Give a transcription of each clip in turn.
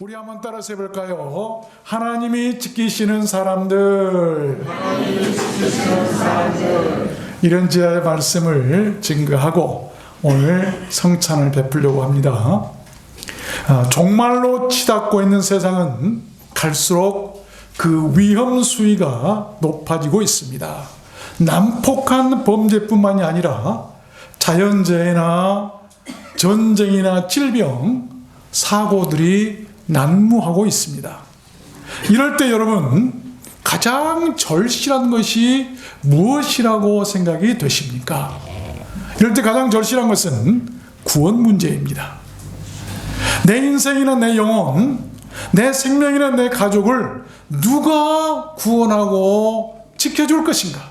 우리 한번 따라서 해볼까요? 하나님이 지키시는 사람들. 이런 지하의 말씀을 증거하고 오늘 성찬을 베풀려고 합니다. 아, 종말로 치닫고 있는 세상은 갈수록 그 위험 수위가 높아지고 있습니다. 난폭한 범죄뿐만이 아니라 자연재해나 전쟁이나 질병, 사고들이 난무하고 있습니다. 이럴 때 여러분 가장 절실한 것이 무엇이라고 생각이 되십니까? 이럴 때 가장 절실한 것은 구원 문제입니다. 내 인생이나 내 영혼, 내 생명이나 내 가족을 누가 구원하고 지켜줄 것인가?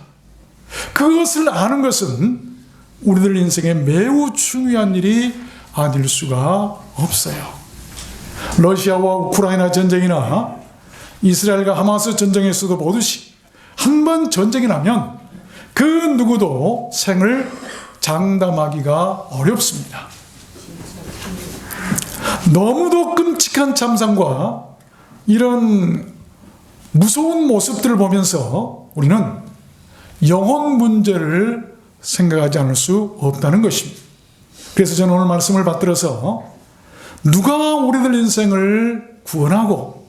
그것을 아는 것은 우리들 인생에 매우 중요한 일이 아닐 수가 없어요. 러시아와 우크라이나 전쟁이나 이스라엘과 하마스 전쟁에서도 보듯이 한 번 전쟁이 나면 그 누구도 생을 장담하기가 어렵습니다. 너무도 끔찍한 참상과 이런 무서운 모습들을 보면서 우리는 영혼 문제를 생각하지 않을 수 없다는 것입니다. 그래서 저는 오늘 말씀을 받들어서 누가 우리들 인생을 구원하고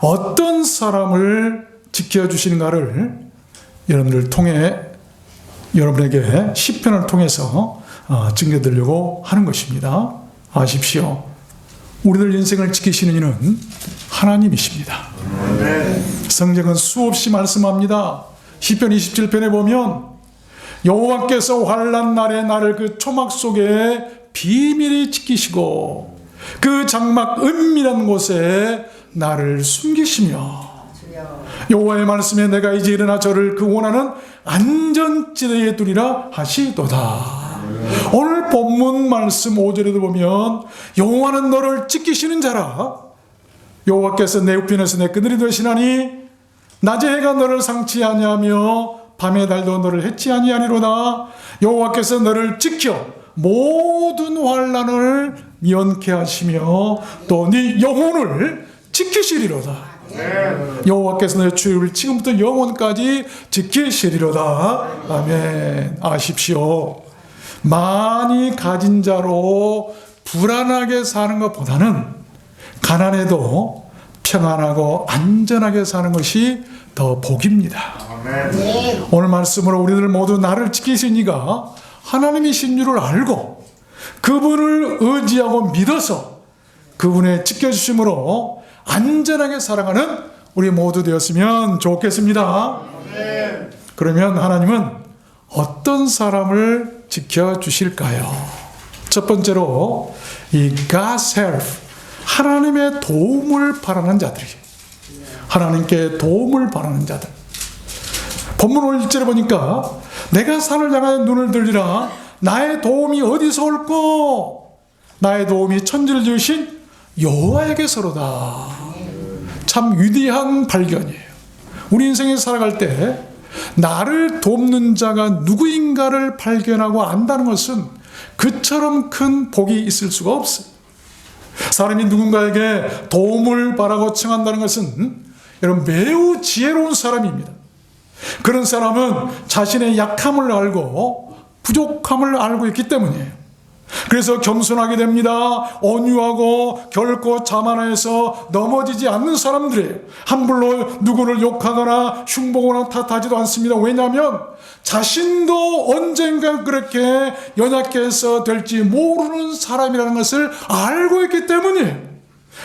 어떤 사람을 지켜주시는가를 여러분들 통해 여러분에게 시편을 통해서 어, 증거드리려고 하는 것입니다. 아십시오. 우리들 인생을 지키시는 이는 하나님이십니다. 성경은 수없이 말씀합니다. 시편 27편에 보면 여호와께서 환난 날에 나를 그 초막 속에 비밀히 지키시고 그 장막 은밀한 곳에 나를 숨기시며 여호와의 말씀에 내가 이제 일어나 저를 그 원하는 안전지대에 두리라 하시도다. 오늘 본문 말씀 5절에도 보면 여호와는 너를 지키시는 자라 여호와께서 내 우편에서 내 그늘이 되시나니 낮에 해가 너를 상치 아니하며 밤의 달도 너를 해치 아니하리로다 여호와께서 너를 지켜 모든 환란을 면케 하시며 또 네 영혼을 지키시리로다. 여호와께서 너의 주를 지금부터 영혼까지 지키시리로다. 아멘. 아십시오. 많이 가진 자로 불안하게 사는 것보다는 가난해도 평안하고 안전하게 사는 것이 더 복입니다. 오늘 말씀으로 우리들 모두 나를 지키신 이가 하나님이신 줄을 알고 그분을 의지하고 믿어서 그분의 지켜주심으로 안전하게 살아가는 우리 모두 되었으면 좋겠습니다. 그러면 하나님은 어떤 사람을 지켜주실까요? 첫 번째로 이 God help 하나님의 도움을 바라는 자들이 하나님께 도움을 바라는 자들 본문 오늘 1절에 보니까 내가 산을 향하여 눈을 들리라. 나의 도움이 어디서 올꼬? 나의 도움이 천지를 지으신 여호와에게서로다. 참 위대한 발견이에요. 우리 인생에 살아갈 때 나를 돕는 자가 누구인가를 발견하고 안다는 것은 그처럼 큰 복이 있을 수가 없어요. 사람이 누군가에게 도움을 바라고 청한다는 것은 여러분 매우 지혜로운 사람입니다. 그런 사람은 자신의 약함을 알고 부족함을 알고 있기 때문이에요. 그래서 겸손하게 됩니다. 온유하고 결코 자만해서 넘어지지 않는 사람들이에요. 함부로 누구를 욕하거나 흉보거나 탓하지도 않습니다. 왜냐하면 자신도 언젠가 그렇게 연약해서 될지 모르는 사람이라는 것을 알고 있기 때문이에요.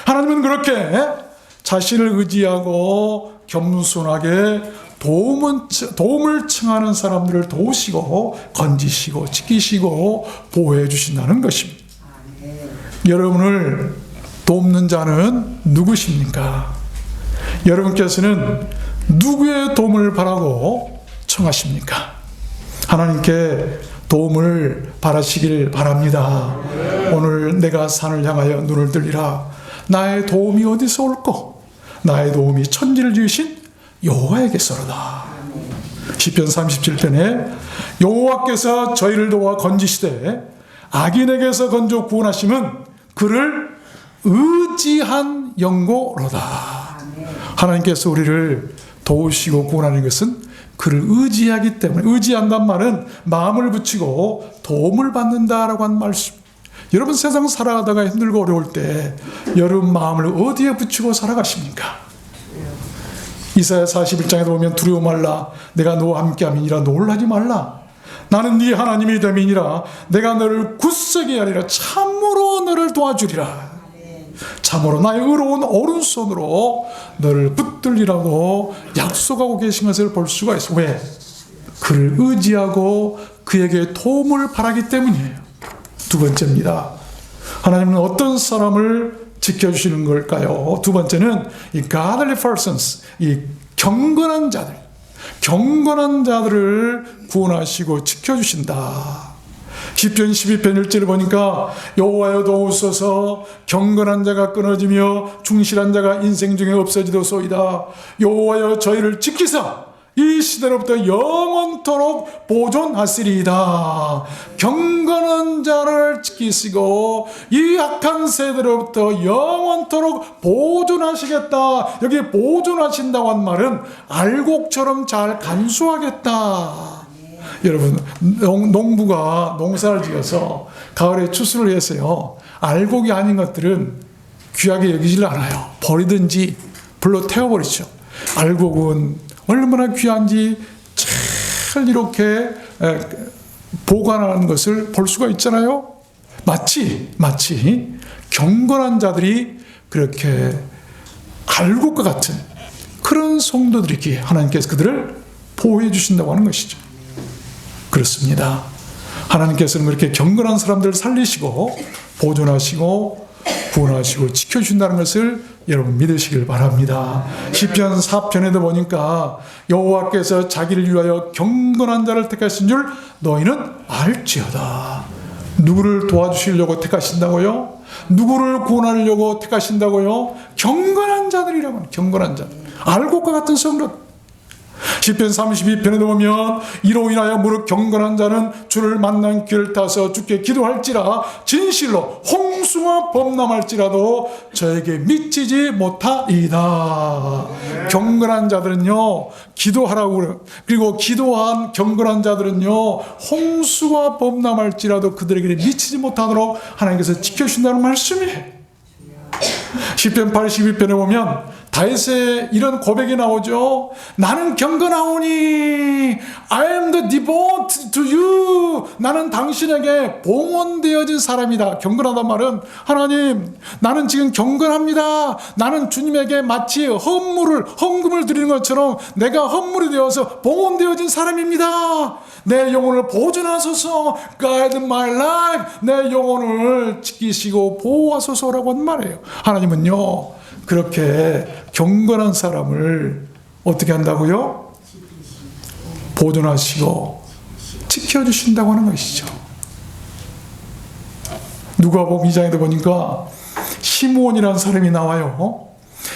하나님은 그렇게 자신을 의지하고 겸손하게 도움은, 도움을 청하는 사람들을 도우시고 건지시고 지키시고 보호해 주신다는 것입니다. 여러분을 돕는 자는 누구십니까? 여러분께서는 누구의 도움을 바라고 청하십니까? 하나님께 도움을 바라시길 바랍니다. 오늘 내가 산을 향하여 눈을 들리라. 나의 도움이 어디서 올꼬? 나의 도움이 천지를 지으신 여호와에게서로다. 시편 37편에 여호와께서 저희를 도와 건지시되 악인에게서 건져 구원하심은 그를 의지한 영고로다. 하나님께서 우리를 도우시고 구원하는 것은 그를 의지하기 때문에 의지한단 말은 마음을 붙이고 도움을 받는다라고 한 말씀. 여러분 세상 살아가다가 힘들고 어려울 때 여러분 마음을 어디에 붙이고 살아가십니까? 이사야 41장에 보면 두려워 말라. 내가 너와 함께함이니라. 놀라지 말라. 나는 네 하나님이 됨이니라. 내가 너를 굳세게 하리라. 참으로 너를 도와주리라. 참으로 나의 의로운 오른손으로 너를 붙들리라고 약속하고 계신 것을 볼 수가 있어. 왜? 그를 의지하고 그에게 도움을 바라기 때문이에요 두 번째입니다 하나님은 어떤 사람을 지켜주시는 걸까요? 두 번째는 이 godly persons, 이 경건한 자들, 경건한 자들을 구원하시고 지켜주신다. 시편 12편 1절을 보니까 여호와여 도우소서 경건한 자가 끊어지며 충실한 자가 인생 중에 없어지도소이다. 여호와여 저희를 지키사 이 시대로부터 영원토록 보존하시리이다. 경건한 자를 지키시고 이 악한 세대로부터 영원토록 보존하시겠다. 여기 보존하신다고 한 말은 알곡처럼 잘 간수하겠다. 여러분 농, 농부가 농사를 지어서 가을에 추수를 했어요. 알곡이 아닌 것들은 귀하게 여기질 않아요. 버리든지 불로 태워버리죠. 알곡은 얼마나 귀한지 잘 이렇게 보관하는 것을 볼 수가 있잖아요. 마치 마치 경건한 자들이 그렇게 알곡과 같은 그런 성도들이기에 하나님께서 그들을 보호해 주신다고 하는 것이죠. 그렇습니다. 하나님께서는 그렇게 경건한 사람들을 살리시고 보존하시고 구원하시고 지켜준다는 것을 여러분 믿으시길 바랍니다. 시편 4편에도 보니까 여호와께서 자기를 위하여 경건한 자를 택하신 줄 너희는 알지어다. 누구를 도와주시려고 택하신다고요? 누구를 구원하려고 택하신다고요? 경건한 자들이라고 경건한 자들. 알곡과 같은 성도. 시편 32편에도 보면 이로 인하여 무릇 경건한 자는 주를 만난 길을 타서 주께 기도할지라 진실로 홍수와 범람할지라도 저에게 미치지 못하이다. 경건한 자들은요 기도하라고. 그리고 기도한 경건한 자들은요 홍수와 범람할지라도 그들에게 미치지 못하도록 하나님께서 지켜준다는 말씀이에요. 시편 82편에 보면 다윗의 이런 고백이 나오죠. 나는 경건하오니 I am the devoted to you. 나는 당신에게 봉헌되어진 사람이다. 경건하단 말은 하나님 나는 지금 경건합니다. 나는 주님에게 마치 헌물을 헌금을 드리는 것처럼 내가 헌물이 되어서 봉헌되어진 사람입니다. 내 영혼을 보존하소서 guide my life 내 영혼을 지키시고 보호하소서라고 한 말이에요. 하나님은요. 그렇게 경건한 사람을 어떻게 한다고요? 보존하시고 지켜주신다고 하는 것이죠. 누가복음 2장에도 보니까 시몬이라는 사람이 나와요.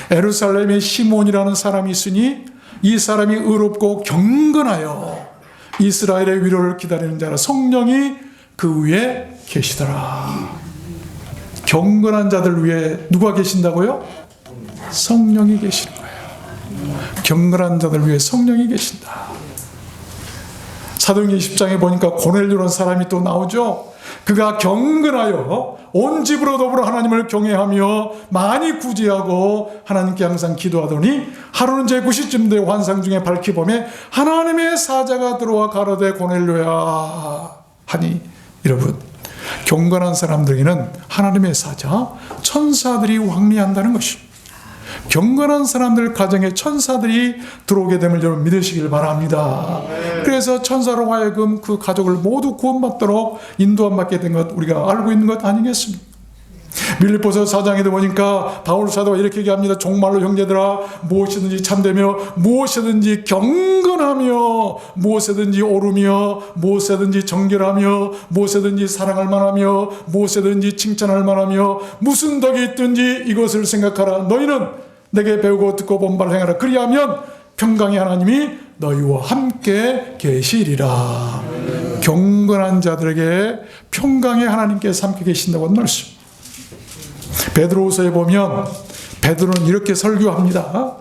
에루살렘에 시몬이라는 사람이 있으니 이 사람이 의롭고 경건하여 이스라엘의 위로를 기다리는 자라 성령이 그 위에 계시더라. 경건한 자들 위에 누가 계신다고요? 성령이 계시는 거예요. 경건한 자들 위해 성령이 계신다. 사도행전 10장에 보니까 고넬료라는 사람이 또 나오죠. 그가 경건하여 온 집으로 더불어 하나님을 경외하며 많이 구제하고 하나님께 항상 기도하더니 하루는 제 9시쯤 되 환상 중에 밝히 보매 하나님의 사자가 들어와 가로되 고넬료야 하니 여러분 경건한 사람들에게는 하나님의 사자 천사들이 왕래한다는 것입니다. 경건한 사람들 가정에 천사들이 들어오게 됨을 여러분 믿으시길 바랍니다. 그래서 천사로 하여금 그 가족을 모두 구원받도록 인도함 받게 된 것 우리가 알고 있는 것 아니겠습니까? 빌립보서 4장에도 보니까 바울 사도가 이렇게 얘기합니다. 종말로 형제들아 무엇이든지 참되며 무엇이든지 경건하며 무엇이든지 오르며 무엇이든지 정결하며 무엇이든지 사랑할 만하며 무엇이든지 칭찬할 만하며 무슨 덕이 있든지 이것을 생각하라. 너희는 내게 배우고 듣고 본바를 행하라. 그리하면 평강의 하나님이 너희와 함께 계시리라. 경건한 자들에게 평강의 하나님께서 함께 계신다고 말씀. 베드로후서에 보면 베드로는 이렇게 설교합니다.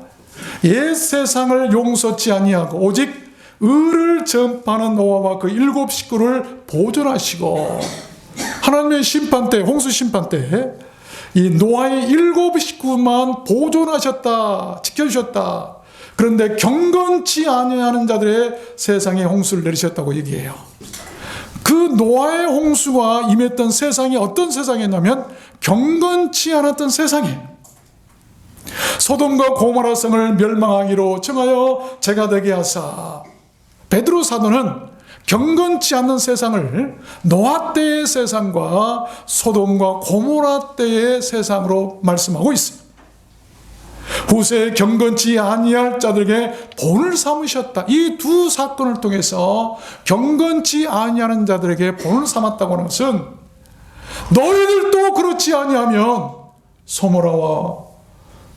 옛 세상을 용서치 아니하고 오직 의를 전파하는 노아와 그 일곱 식구를 보존하시고 하나님의 심판 때 홍수 심판 때 이 노아의 일곱 식구만 보존하셨다 지켜주셨다 그런데 경건치 아니하는 자들의 세상에 홍수를 내리셨다고 얘기해요 그 노아의 홍수가 임했던 세상이 어떤 세상이었냐면 경건치 않았던 세상에 소돔과 고모라 성을 멸망하기로 정하여 제가 되게 하사 베드로 사도는 경건치 않는 세상을 노아 때의 세상과 소돔과 고모라 때의 세상으로 말씀하고 있습니다. 후세 경건치 아니할 자들에게 본을 삼으셨다. 이 두 사건을 통해서 경건치 아니하는 자들에게 본을 삼았다고 하는 것은 너희들도 그렇지 아니하면 소모라와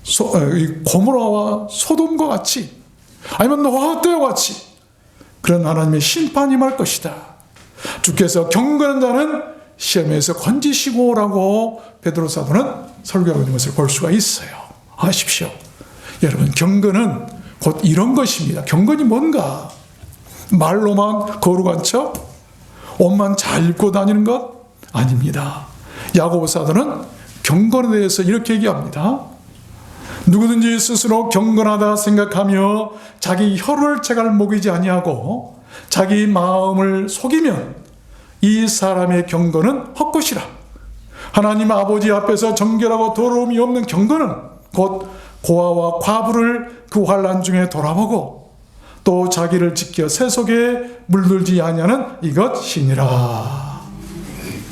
소, 이 고모라와 소돔과 같이 아니면 노아 때와 같이 그런 하나님의 심판이 말 것이다. 주께서 경건한 자는 시험에서 건지시고라고 베드로 사도는 설교하고 있는 것을 볼 수가 있어요. 아십시오. 여러분 경건은 곧 이런 것입니다. 경건이 뭔가? 말로만 거룩한 척? 옷만 잘 입고 다니는 것? 아닙니다. 야고보 사도는 경건에 대해서 이렇게 얘기합니다. 누구든지 스스로 경건하다 생각하며 자기 혀를 제갈 먹이지 아니하고 자기 마음을 속이면 이 사람의 경건은 헛것이라. 하나님 아버지 앞에서 정결하고 더러움이 없는 경건은 곧 고아와 과부를 그 환란 중에 돌아보고 또 자기를 지켜 세속에 물들지 아니하는 이것이니라.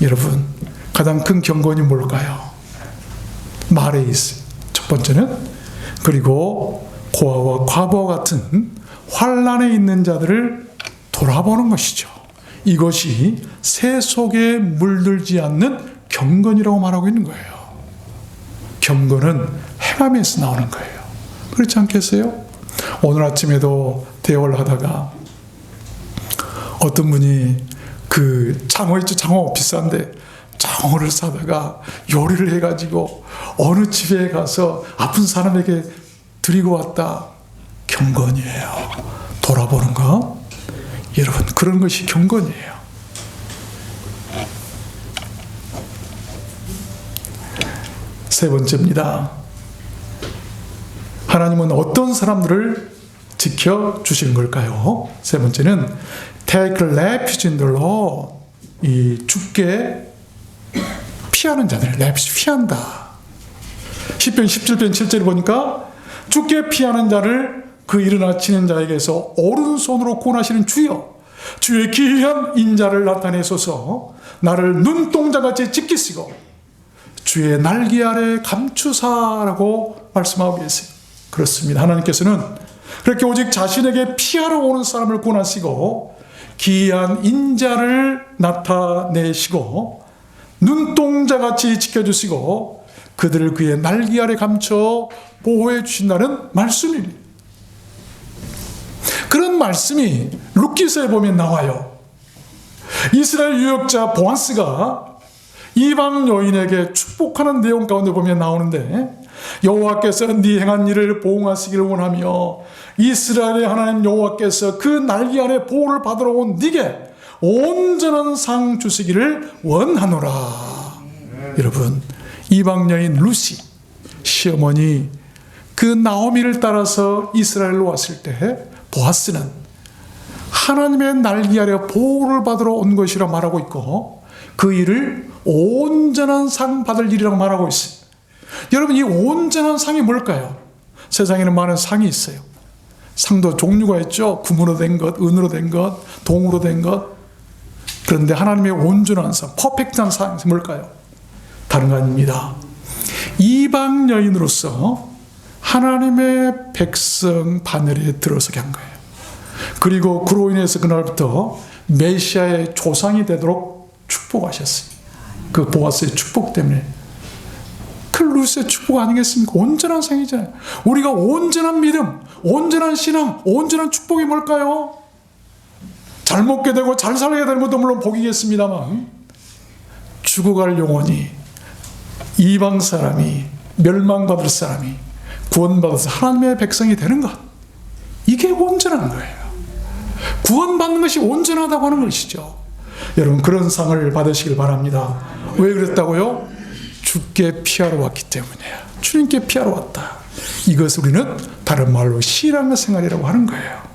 여러분, 가장 큰 경건이 뭘까요? 말에 있어요. 첫 번째는 그리고 고아와 과부와 같은 환란에 있는 자들을 돌아보는 것이죠. 이것이 세속에 물들지 않는 경건이라고 말하고 있는 거예요. 경건은 행함에서 나오는 거예요. 그렇지 않겠어요? 오늘 아침에도 대화를 하다가 어떤 분이 그 장어 있죠? 장어 비싼데 장어를 사다가 요리를 해가지고 어느 집에 가서 아픈 사람에게 드리고 왔다. 경건이에요. 돌아보는 거? 여러분 그런 것이 경건이에요. 세 번째입니다 하나님은 어떤 사람들을 지켜 주시는 걸까요? 세 번째는 take refuge Lord. 이 죽게 피하는 자들, refuge 피한다. 10편 17편 7절을 보니까 죽게 피하는 자를 그 일어나 치는 자에게서 오른손으로 구원하시는 주여 주의 기이한 인자를 나타내소서 나를 눈동자같이 지키시고 주의 날개 아래 감추사라고 말씀하고 계세요. 그렇습니다. 하나님께서는 그렇게 오직 자신에게 피하러 오는 사람을 구원하시고 기이한 인자를 나타내시고 눈동자같이 지켜주시고 그들을 그의 날개 아래 감춰 보호해 주신다는 말씀입니다. 그런 말씀이 루키스에 보면 나와요. 이스라엘 유역자 보안스가 이방 여인에게 축복하는 내용 가운데 보면 나오는데 여호와께서 네 행한 일을 보응하시기를 원하며 이스라엘의 하나님 여호와께서 그 날개 아래 보호를 받으러 온 네게 온전한 상 주시기를 원하노라. 여러분 이방 여인 루시 시어머니 그 나오미를 따라서 이스라엘로 왔을 때 보아스는 하나님의 날개 아래 보호를 받으러 온 것이라 말하고 있고 그 일을 온전한 상 받을 일이라고 말하고 있어요. 여러분 이 온전한 상이 뭘까요? 세상에는 많은 상이 있어요. 상도 종류가 있죠. 금으로 된 것, 은으로 된 것, 동으로 된 것. 그런데 하나님의 온전한 상, 퍼펙트한 상이 뭘까요? 다른 거 아닙니다. 이방 여인으로서 하나님의 백성 바늘에 들어서게 한 거예요. 그리고 그로 인해서 그날부터 메시아의 조상이 되도록 축복하셨어요. 그 보아스의 축복 때문에. 그 루스의 축복 아니겠습니까? 온전한 상이잖아요. 우리가 온전한 믿음, 온전한 신앙, 온전한 축복이 뭘까요? 잘 먹게 되고 잘 살게 되는 것도 물론 복이겠습니다만 죽어갈 영혼이 이방 사람이 멸망받을 사람이 구원받아서 하나님의 백성이 되는 것. 이게 온전한 거예요. 구원받는 것이 온전하다고 하는 것이죠. 여러분, 그런 상을 받으시길 바랍니다. 왜 그랬다고요? 주께 피하러 왔기 때문이에요. 주님께 피하러 왔다. 이것을 우리는 다른 말로 신앙의 생활이라고 하는 거예요.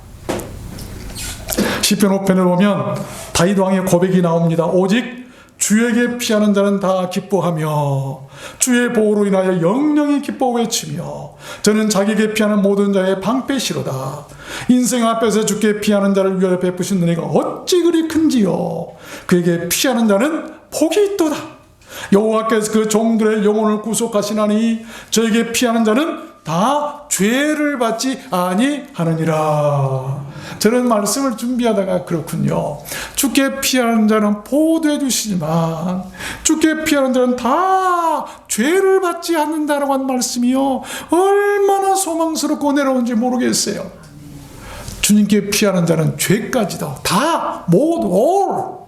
시편 5편을 보면 다윗 왕의 고백이 나옵니다. 오직 주에게 피하는 자는 다 기뻐하며 주의 보호로 인하여 영영이 기뻐 외치며 저는 자기에게 피하는 모든 자의 방패시로다. 인생 앞에서 주께 피하는 자를 위하여 베푸신 은혜가 어찌 그리 큰지요. 그에게 피하는 자는 복이 있도다. 여호와께서 그 종들의 영혼을 구속하시나니 저에게 피하는 자는 다 죄를 받지 아니하느니라. 저는 말씀을 준비하다가 그렇군요. 주께 피하는 자는 보호해 주시지만 주께 피하는 자는 다 죄를 받지 않는다라고 한 말씀이요. 얼마나 소망스럽고 내려온지 모르겠어요. 주님께 피하는 자는 죄까지도 다 모두 all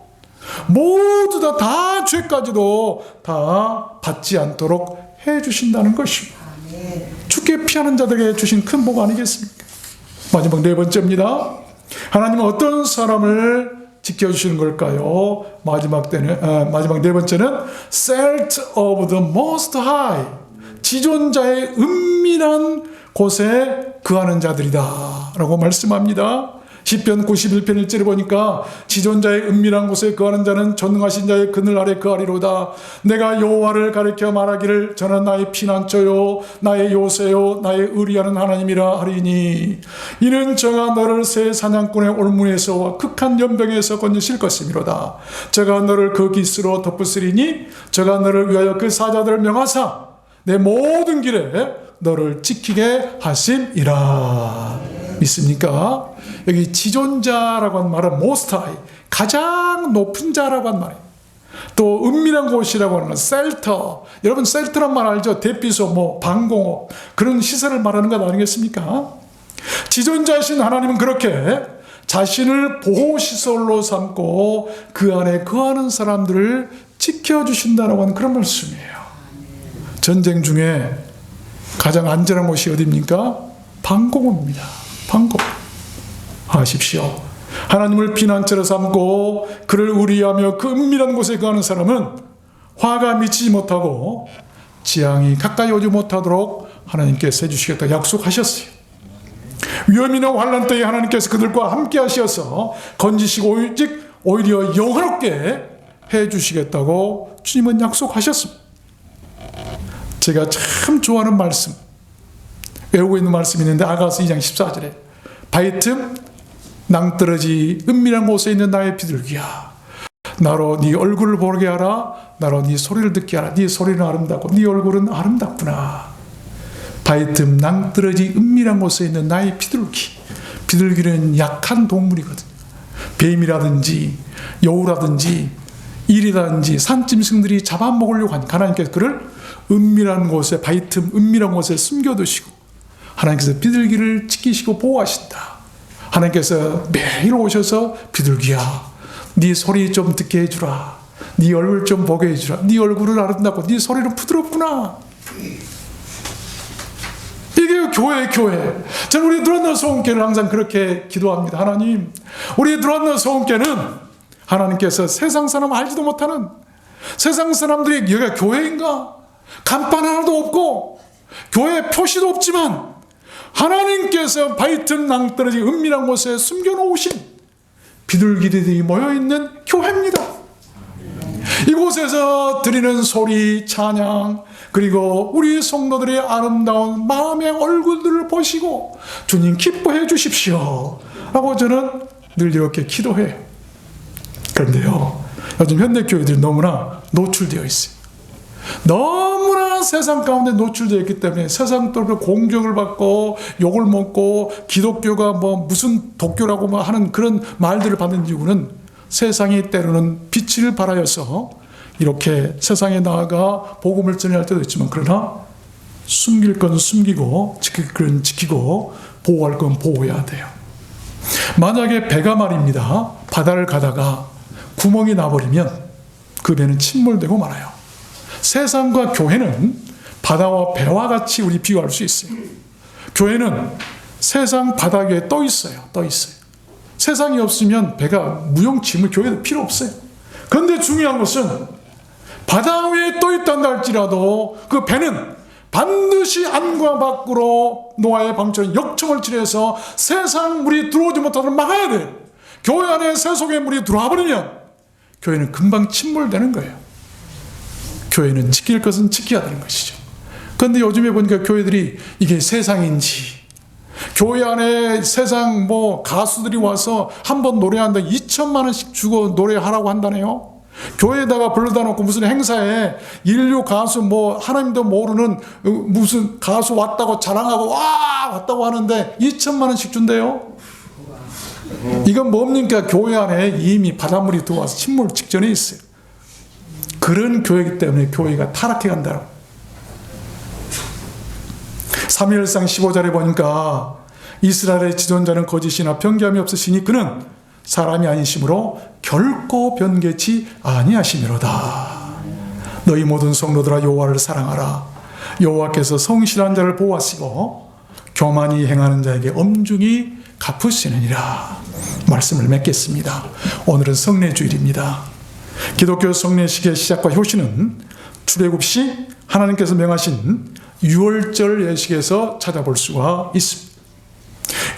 모두 다, 다 죄까지도 다 받지 않도록 해 주신다는 것입니다. 주께 피하는 자들에게 주신 큰 복 아니겠습니까? 마지막 네 번째입니다. 하나님은 어떤 사람을 지켜주시는 걸까요? 마지막 때는 아, 마지막 네 번째는 Salt of the Most High 지존자의 은밀한 곳에 거하는 자들이다라고 말씀합니다. 시편 91편 1절에 보니까 지존자의 은밀한 곳에 거하는 자는 전능하신 자의 그늘 아래 거하리로다. 내가 여호와를 가리켜 말하기를 저는 나의 피난처요 나의 요새요 나의 의리하는 하나님이라 하리니 이는 저가 너를 새 사냥꾼의 올무에서와 극한 연병에서 건지실 것이미로다. 저가 너를 그 기스로 덮으시리니 저가 너를 위하여 그 사자들을 명하사 내 모든 길에 너를 지키게 하심이라. 믿습니까? 여기 지존자라고 한 말은 모스타이 가장 높은 자라고 한 말이에요. 또 은밀한 곳이라고 하는 건 셀터. 여러분 셀터란 말 알죠? 대피소, 뭐 방공호 그런 시설을 말하는 것 아니겠습니까? 지존자이신 하나님은 그렇게 자신을 보호 시설로 삼고 그 안에 거하는 사람들을 지켜주신다라고 하는 그런 말씀이에요. 전쟁 중에 가장 안전한 곳이 어디입니까? 방공호입니다. 방공. 아십시오. 하나님을 피난처로 삼고 그를 우리하며 그 은밀한 곳에 거하는 사람은 화가 미치지 못하고 지향이 가까이 오지 못하도록 하나님께서 해주시겠다 약속하셨어요. 위험이나 환란 때에 하나님께서 그들과 함께 하셔서 건지시고 오직 오히려 영화롭게 해주시겠다고 주님은 약속하셨습니다. 제가 참 좋아하는 말씀 외우고 있는 말씀이 있는데 아가서 2장 14절에 바이틈 낭떠러지 은밀한 곳에 있는 나의 비둘기야 나로 네 얼굴을 보게 하라. 나로 네 소리를 듣게 하라. 네 소리는 아름답고 네 얼굴은 아름답구나. 바이틈 낭떠러지 은밀한 곳에 있는 나의 비둘기 비둘기는 약한 동물이거든요 뱀이라든지 여우라든지 일이라든지 산짐승들이 잡아먹으려고 하니까 하나님께서 그를 은밀한 곳에 바이틈 은밀한 곳에 숨겨두시고 하나님께서 비둘기를 지키시고 보호하신다. 하나님께서 매일 오셔서 비둘기야, 네 소리 좀 듣게 해주라. 네 얼굴 좀 보게 해주라. 네 얼굴은 아름답고 네 소리는 부드럽구나. 이게 교회 교회. 저는 우리 누란나 소원교를 항상 그렇게 기도합니다. 하나님, 우리 누란나 소원교는 하나님께서 세상 사람 알지도 못하는 세상 사람들이 여기가 교회인가? 간판 하나도 없고 교회 표시도 없지만 하나님께서 바이튼 낭떠러지 은밀한 곳에 숨겨놓으신 비둘기들이 모여있는 교회입니다. 이곳에서 드리는 소리, 찬양, 그리고 우리 성도들의 아름다운 마음의 얼굴들을 보시고 주님 기뻐해 주십시오. 라고 저는 늘 이렇게 기도해요. 그런데요, 요즘 현대교회들이 너무나 노출되어 있어요. 너무나 세상 가운데 노출되어 있기 때문에 세상 또 공격을 받고 욕을 먹고 기독교가 뭐 무슨 독교라고 뭐 하는 그런 말들을 받는 이유는 세상이 때로는 빛을 발하여서 이렇게 세상에 나아가 복음을 전할 때도 있지만 그러나 숨길 건 숨기고 지킬 건 지키고 보호할 건 보호해야 돼요. 만약에 배가 말입니다. 바다를 가다가 구멍이 나버리면 그 배는 침몰되고 말아요. 세상과 교회는 바다와 배와 같이 우리 비유할 수 있어요. 교회는 세상 바다 위에 떠 있어요. 떠 있어요. 세상이 없으면 배가 무용지물 교회도 필요 없어요. 그런데 중요한 것은 바다 위에 떠 있단다 할지라도 그 배는 반드시 안과 밖으로 노아의 방처럼 역청을 치려서 세상 물이 들어오지 못하도록 막아야 돼요. 교회 안에 세속의 물이 들어와 버리면 교회는 금방 침몰되는 거예요. 교회는 지킬 것은 지켜야 되는 것이죠. 그런데 요즘에 보니까 교회들이 이게 세상인지 교회 안에 세상 뭐 가수들이 와서 한 번 노래한다 2천만 원씩 주고 노래하라고 한다네요. 교회에다가 불러다 놓고 무슨 행사에 인류 가수 뭐 하나님도 모르는 무슨 가수 왔다고 자랑하고 와 왔다고 하는데 2천만 원씩 준대요. 이건 뭡니까? 교회 안에 이미 바닷물이 들어와서 침몰 직전에 있어요. 그런 교회이기 때문에 교회가 타락해 간다. 3일상 15절에 보니까 이스라엘의 지존자는 거짓이나 변개함이 없으시니 그는 사람이 아니심으로 결코 변개치 아니하시미로다. 너희 모든 성도들아 여호와를 사랑하라. 여호와께서 성실한 자를 보호하시고 교만이 행하는 자에게 엄중히 갚으시느니라. 말씀을 맺겠습니다. 오늘은 성례 주일입니다. 기독교 성례식의 시작과 효시는 출애굽 시 하나님께서 명하신 유월절 예식에서 찾아볼 수가 있습니다.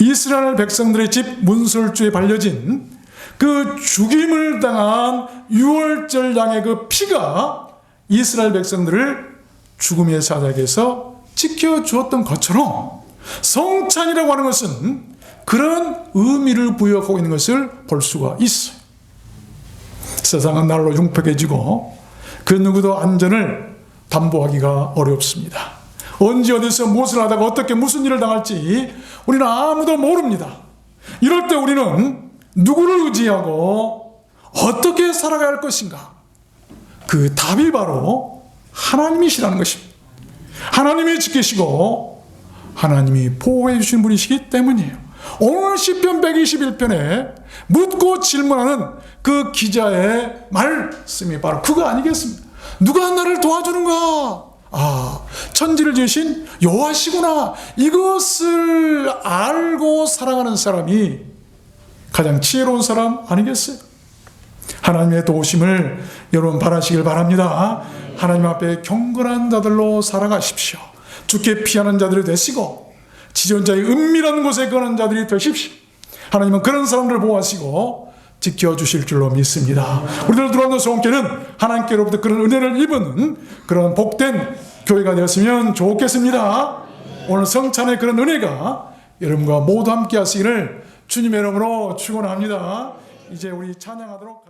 이스라엘 백성들의 집 문설주에 발려진 그 죽임을 당한 유월절 양의 그 피가 이스라엘 백성들을 죽음의 사닥에서 지켜주었던 것처럼 성찬이라고 하는 것은 그런 의미를 부여하고 있는 것을 볼 수가 있어요. 세상은 날로 흉폭해지고 그 누구도 안전을 담보하기가 어렵습니다. 언제 어디서 무엇을 하다가 어떻게 무슨 일을 당할지 우리는 아무도 모릅니다. 이럴 때 우리는 누구를 의지하고 어떻게 살아가야 할 것인가? 그 답이 바로 하나님이시라는 것입니다. 하나님이 지키시고 하나님이 보호해 주신 분이시기 때문이에요. 오늘 시편 121편에 묻고 질문하는 그 기자의 말씀이 바로 그거 아니겠습니까? 누가 나를 도와주는가? 아, 천지를 지으신 여호와시구나. 이것을 알고 살아가는 사람이 가장 지혜로운 사람 아니겠어요? 하나님의 도우심을 여러분 바라시길 바랍니다. 하나님 앞에 경건한 자들로 살아가십시오. 죽게 피하는 자들이 되시고 지존자의 은밀한 곳에 거는 자들이 되십시오. 하나님은 그런 사람들을 보호하시고 지켜주실 줄로 믿습니다. 우리들 들어왔는 소원께는 하나님께로부터 그런 은혜를 입은 그런 복된 교회가 되었으면 좋겠습니다. 오늘 성찬의 그런 은혜가 여러분과 모두 함께 하시기를 주님의 이름으로 축원합니다. 이제 우리 찬양하도록